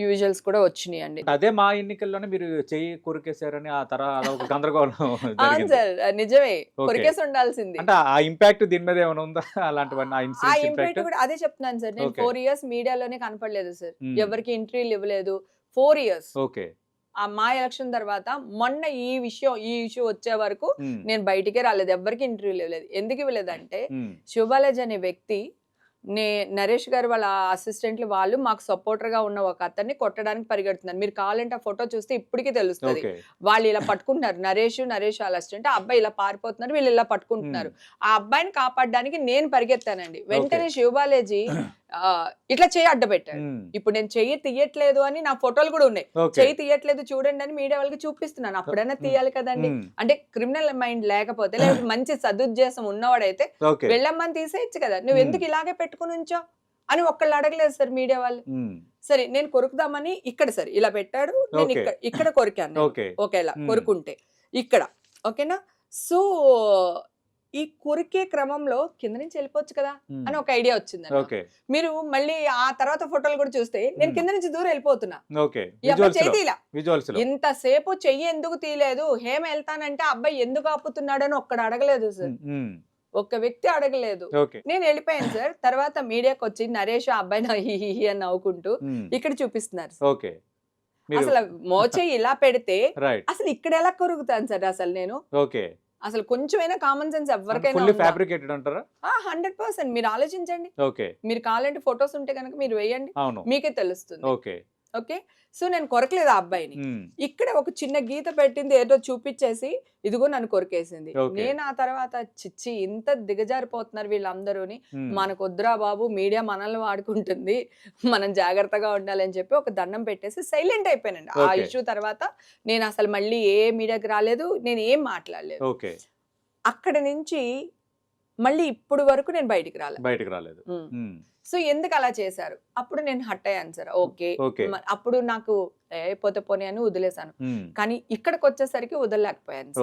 యూజువల్స్ కూడా వచ్చినాయి అండి అదే మా ఎన్నికల్లోనే మీరు చెయ్యి కొరికేశారని ఆ తర్వాత అదొక గందరగోళం సార్ నిజమే. కొరికేసి ఉండాల్సింది. అంటే ఆ ఇంపాక్ట్ దీని మీద ఏమైనా ఉందా? అలాంటివన్నీ ఆ ఇంపాక్ట్ కూడా అదే చెప్తున్నాను సార్. నేను. ఫోర్ ఇయర్స్ మీడియాలోనే కనపడలేదు సార్. ఎవరికి ఇంటర్వ్యూలు ఇవ్వలేదు. Four years. ఓకే. ఆ మా ఎలక్షన్ తర్వాత మొన్న ఈ విషయం ఈ ఇష్యూ వచ్చే వరకు నేను బయటికే రాలేదు. ఎవరికి ఇంటర్వ్యూలు ఇవ్వలేదు. ఎందుకు ఇవ్వలేదంటే శివబాలాజీ అనే వ్యక్తి నే నరేష్ గారు వాళ్ళ అసిస్టెంట్లు వాళ్ళు మాకు సపోర్టర్గా ఉన్న ఒక అతన్ని కొట్టడానికి పరిగెడుతున్నారు. మీరు కావాలంటే ఆ ఫోటో చూస్తే ఇప్పటికీ తెలుస్తుంది. వాళ్ళు ఇలా పట్టుకుంటున్నారు. నరేష్ నరేష్ వాళ్ళ అసిస్టెంట్ ఆ అబ్బాయి ఇలా పారిపోతున్నారు వీళ్ళు ఇలా పట్టుకుంటున్నారు. ఆ అబ్బాయిని కాపాడడానికి నేను పరిగెత్తానండి. వెంటనే శివబాలాజీ ఇట్లా చేయి అడ్డబెట్టాడు. ఇప్పుడు నేను చెయ్యి తీయట్లేదు అని నా ఫోటోలు కూడా ఉన్నాయి. చెయ్యి తీయట్లేదు చూడండి అని మీడియా వాళ్ళకి చూపిస్తున్నాను. అప్పుడైనా తీయాలి కదండి. అంటే క్రిమినల్ మైండ్ లేకపోతే లేకపోతే మంచి సదుద్దేశం ఉన్నవాడైతే వెళ్ళమ్మని తీసేయచ్చు కదా. నువ్వు ఎందుకు ఇలాగే పెట్టుకుని ఉంచో అని ఒక్కళ్ళు అడగలేదు సార్ మీడియా వాళ్ళు. సరే నేను కొరుకుదామని ఇక్కడ సార్ ఇలా పెట్టాడు. నేను. ఇక్కడ ఇక్కడ కొరికాను ఒకేలా. కొరుకుంటే. ఇక్కడ. ఓకేనా? సో ఈ కొరికే క్రమంలో కింద నుంచి వెళ్ళిపోవచ్చు కదా అని ఒక ఐడియా వచ్చింది మీరు మళ్ళీ ఆ తర్వాత ఫోటోలు కూడా చూస్తే నేను Hmm. కింద నుంచి దూరం వెళ్ళిపోతున్నా. ఇంతసేపు చెయ్యి ఎందుకు తీయలేదు? హేమ వెళ్తానంటే అబ్బాయి ఎందుకు ఆపుతున్నాడు అని ఒక్కడ అడగలేదు సార్. ఒక్క వ్యక్తి అడగలేదు. నేను వెళ్ళిపోయాను సార్. తర్వాత మీడియాకి వచ్చి నరేష్ ఆ అబ్బాయి నా హి అని నవ్వుకుంటూ ఇక్కడ చూపిస్తున్నారు. ఓకే అసలు మోచే ఇలా పెడితే అసలు ఇక్కడ ఎలా కొరుకుతాను సార్ అసలు నేను? ఓకే అసలు కొంచెమైనా కామన్ సెన్స్ ఎవరికైనా ఫుల్లీ ఫ్యాబ్రికేటెడ్ అంటారా? హండ్రెడ్ పర్సెంట్ మీరు ఆలోచించండి. ఓకే మీరు కావాలంటే ఫొటోస్ ఉంటే కనుక మీరు వేయండి. మీకే తెలుస్తుంది. Okay okay? సో నేను కొరకలేదు ఆ అబ్బాయిని. ఇక్కడ ఒక చిన్న గీత పెట్టింది ఏదో చూపించేసి ఇదిగో నన్ను కొరికేసింది. నేను ఆ తర్వాత చిచ్చి ఇంత దిగజారిపోతున్నారు వీళ్ళందరూని. మనకు వద్దురా బాబు మీడియా మనల్ని వాడుకుంటుంది. మనం జాగ్రత్తగా ఉండాలని చెప్పి ఒక దండం పెట్టేసి సైలెంట్ అయిపోయానండి. ఆ. ఇష్యూ తర్వాత నేను అసలు మళ్ళీ ఏ మీడియాకి రాలేదు నేను ఏం మాట్లాడలేదు అక్కడ నుంచి మళ్ళీ ఇప్పుడు వరకు నేను బయటికి రాలేదు. బయటకు రాలేదు. సో ఎందుకు అలా చేశారు? అప్పుడు నేను హట్ అయ్యాను సార్ ఓకే. అప్పుడు నాకు పోతే పోనీ అని వదిలేశాను. కానీ ఇక్కడికి వచ్చేసరికి వదలలేకపోయాను.